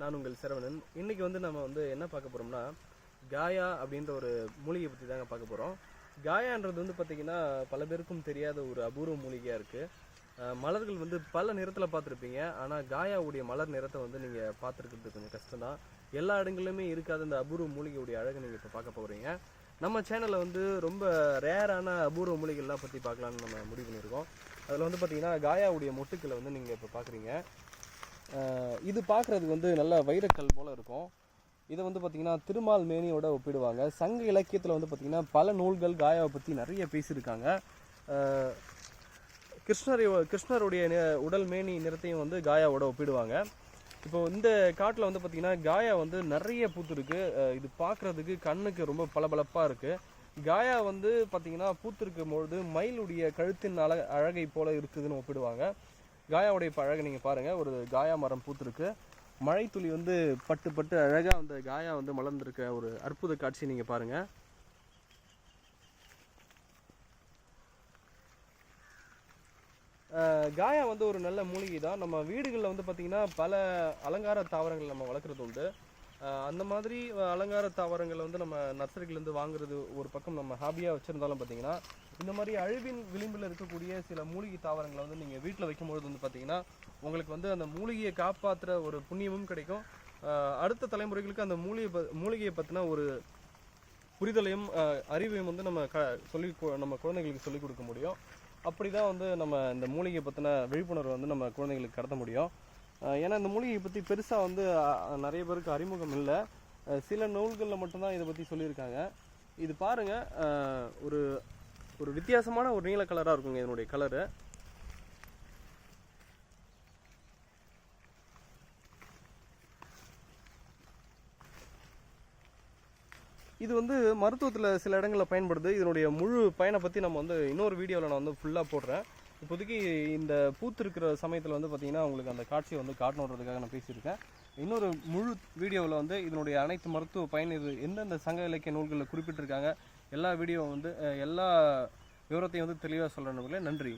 நான் உங்கள் சரவணன். இன்னைக்கு வந்து நம்ம வந்து என்ன பார்க்க போறோம்னா காயா அப்படின்ற ஒரு மூலிகை பற்றி தாங்க பார்க்க போகிறோம் காயான்றது வந்து பார்த்திங்கன்னா பல பேருக்கும் தெரியாத ஒரு அபூர்வ மூலிகையாக இருக்குது மலர்கள் வந்து பல நிறத்தில் பார்த்துருப்பீங்க. ஆனால் காயாவுடைய மலர் நிறத்தை வந்து நீங்கள் பார்த்துருக்கிறது கொஞ்சம் கஷ்டம்தான். எல்லா இடங்களிலுமே இருக்காத இந்த அபூர்வ மூலிகையுடைய அழகை நீங்கள் இப்போ பார்க்க போகிறீங்க நம்ம சேனலில் வந்து ரொம்ப ரேரான அபூர்வ மூலிகைலாம் பற்றி பார்க்கலான்னு நம்ம முடிவு பண்ணியிருக்கோம். அதில் வந்து பார்த்திங்கன்னா காயாவுடைய மொட்டுக்களை வந்து நீங்கள் இப்போ பார்க்குறீங்க. இது பார்க்குறதுக்கு வந்து நல்ல வைரக்கல் போல் இருக்கும். இதை வந்து பார்த்திங்கன்னா திருமால் மேனியோட ஒப்பிடுவாங்க. சங்க இலக்கியத்தில் வந்து பார்த்திங்கன்னா பல நூல்கள் காயாவை பற்றி நிறைய பேசியிருக்காங்க. கிருஷ்ணரை கிருஷ்ணருடைய உடல் மேனி நிறத்தையும் வந்து காயாவோட ஒப்பிடுவாங்க. இப்போ இந்த காட்டில் வந்து பார்த்திங்கன்னா காயா வந்து நிறைய பூத்துருக்கு. இது பார்க்குறதுக்கு கண்ணுக்கு ரொம்ப பளபளப்பாக இருக்குது காயா வந்து பார்த்திங்கன்னா பூத்திருக்கும் பொழுது மயிலுடைய கழுத்தின் அழ அழகை போல் இருக்குதுன்னு ஒப்பிடுவாங்க. காயாவுடைய பழகை நீங்கள் பாருங்கள் ஒரு காயா மரம் பூத்திருக்கு. மழைத்துளி வந்து பட்டு பட்டு அழகாக அந்த காயா வந்து மலர்ந்துருக்க ஒரு அற்புத காட்சி நீங்கள் பாருங்கள் காயா வந்து ஒரு நல்ல மூலிகை தான் நம்ம வீடுகளில் வந்து பார்த்திங்கன்னா பல அலங்கார தாவரங்கள் நம்ம வளர்க்குறது உண்டு. அந்த மாதிரி அலங்கார தாவரங்களை வந்து நம்ம நர்சரிகள்லேருந்து வாங்குறது ஒரு பக்கம் நம்ம ஹாபியாக வச்சுருந்தாலும் பார்த்தீங்கன்னா இந்த மாதிரி அழிவின் விளிம்பில் இருக்கக்கூடிய சில மூலிகை தாவரங்களை வந்து நீங்கள் வீட்டில் வைக்கும்பொழுது வந்து பார்த்தீங்கன்னா உங்களுக்கு வந்து அந்த மூலிகையை காப்பாற்றுற ஒரு புண்ணியமும் கிடைக்கும். அடுத்த தலைமுறைகளுக்கு அந்த மூலிகை ப- மூலிகையை பற்றின ஒரு புரிதலையும் அறிவையும் வந்து நம்ம க சொல்லி நம்ம குழந்தைங்களுக்கு சொல்லிக் கொடுக்க முடியும். அப்படி தான் வந்து நம்ம இந்த மூலிகையை பற்றின விழிப்புணர்வை வந்து நம்ம குழந்தைங்களுக்கு கடத்த முடியும். ஏன்னா இந்த மூலிகையை பற்றி பெருசாக வந்து நிறைய பேருக்கு அறிமுகம் இல்லை. சில நூல்களில் மட்டும்தான் இதை பற்றி சொல்லியிருக்காங்க. இது பாருங்கள் ஒரு ஒரு வித்தியாசமான ஒரு நீல கலராக இருக்குங்க இதனுடைய கலரு இது வந்து மருத்துவத்தில் சில இடங்களில் பயன்படுது. இதனுடைய முழு பயனை பற்றி நம்ம வந்து இன்னொரு வீடியோவில் நான் வந்து ஃபுல்லாக போடுறேன். இப்போதைக்கு இந்த பூத்து இருக்கிற சமயத்தில் வந்து பார்த்தீங்கன்னா உங்களுக்கு அந்த காட்சியை வந்து காட்டணுன்றதுக்காக நான் பேசியிருக்கேன். இன்னொரு முழு வீடியோவில் வந்து இதனுடைய அனைத்து மருத்துவ பயன் இது எந்தெந்த சங்க இலக்கிய நூல்களில் குறிப்பிட்டிருக்காங்க எல்லா வீடியோவும் வந்து எல்லா விவரத்தையும் வந்து தெளிவாக சொல்கிறேன் நன்றி.